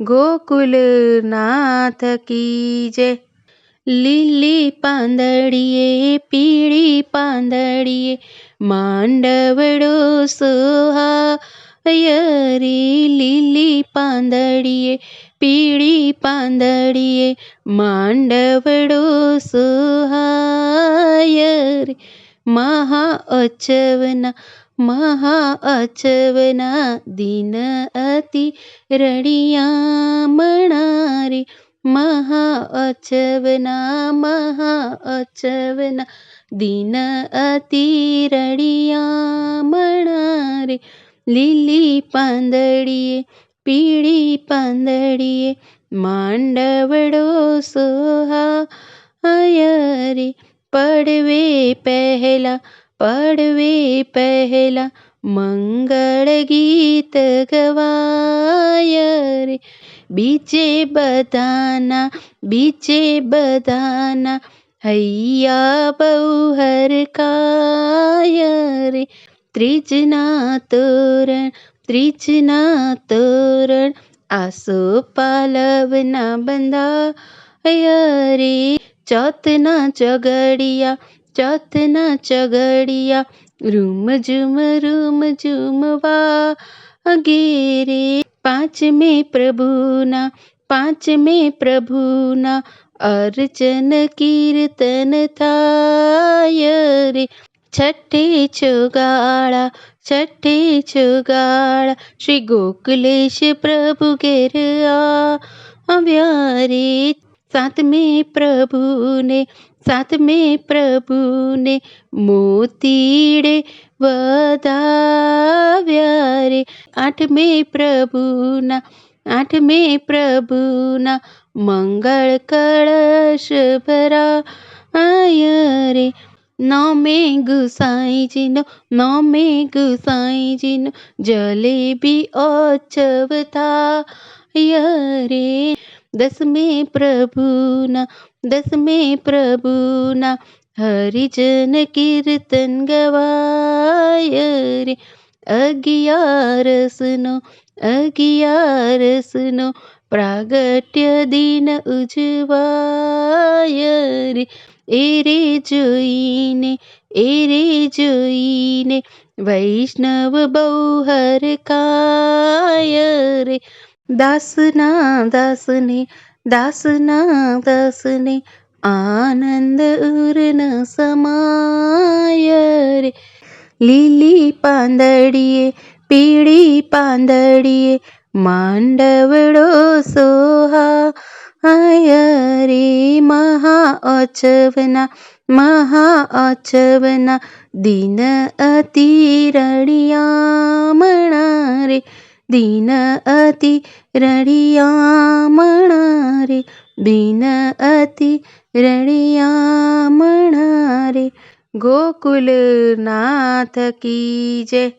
ગોકુલનાથ કી જય લીલી પાંદડીએ પીળી પાંદડીએ માંડવડો સોહાય રે લીલી પાંદડીએ પીળી પાંદડીએ માંડવડો સોહાય રે મહા અચવના મહા અચવના દિન અતિ રળિયામણા રે મહા અચવના મહા અચવના દિન અતિ રળિયામણા રે લીલી પાંદડીએ પીળી પાંદડીએ માંડવડો સોહાય રે પડવે પહેલા પડવે પહેલા મંગળ ગીત ગવાય રે બીજે બધાના બીજે બધાના હૈયા બહુ હરકાય રે ત્રીજના તોરણ ત્રીજના તોરણ આસો પાલવના બંધાય રે ચોથના ચગડિયા ચોથના ચગડિયા રૂમ ઝુમ રૂમ ઝુમવા રે પાંચમે પ્રભુના પાંચમે પ્રભુના અર્ચન કીર્તન થાય રે છઠ્ઠે છુગાળા છઠ્ઠે છુગાળા શ્રી ગોકુલેશ પ્રભુ ઘેર આવ્યા રે સાતમે પ્રભુને સાતમે પ્રભુને મોતીડે વધાવ્યા રે આઠમે પ્રભુના આઠમે પ્રભુના મંગળ કળશ ભરાય રે નોમે ગુસાઈજીનો નોમે ગુસાઈજીનો જલેબી ઓછવ થાય રે દસમે પ્રભુના દસમે પ્રભુના હરિજન કીર્તન ગવાય રે અગિયારસનો અગિયારસનો પ્રાગટ્ય દિન ઉજવાય રે એ રે જોઈને એ રે જોઈને વૈષ્ણવ બહુ હરકાય રે દાસના દાસને દાસના દાસને આનંદ ઉર્ન સમાય રે. લીલી પાંદડીએ, પીળી પાંદડીએ માંડવડો સોહાય રે. મહા અચવના મહા અચવના દિન અતિ રળિયામણા રે. દિન અતિ રળિયામણા રે દિન અતિ રળિયામણા રે ગોકુલનાથ કી જય.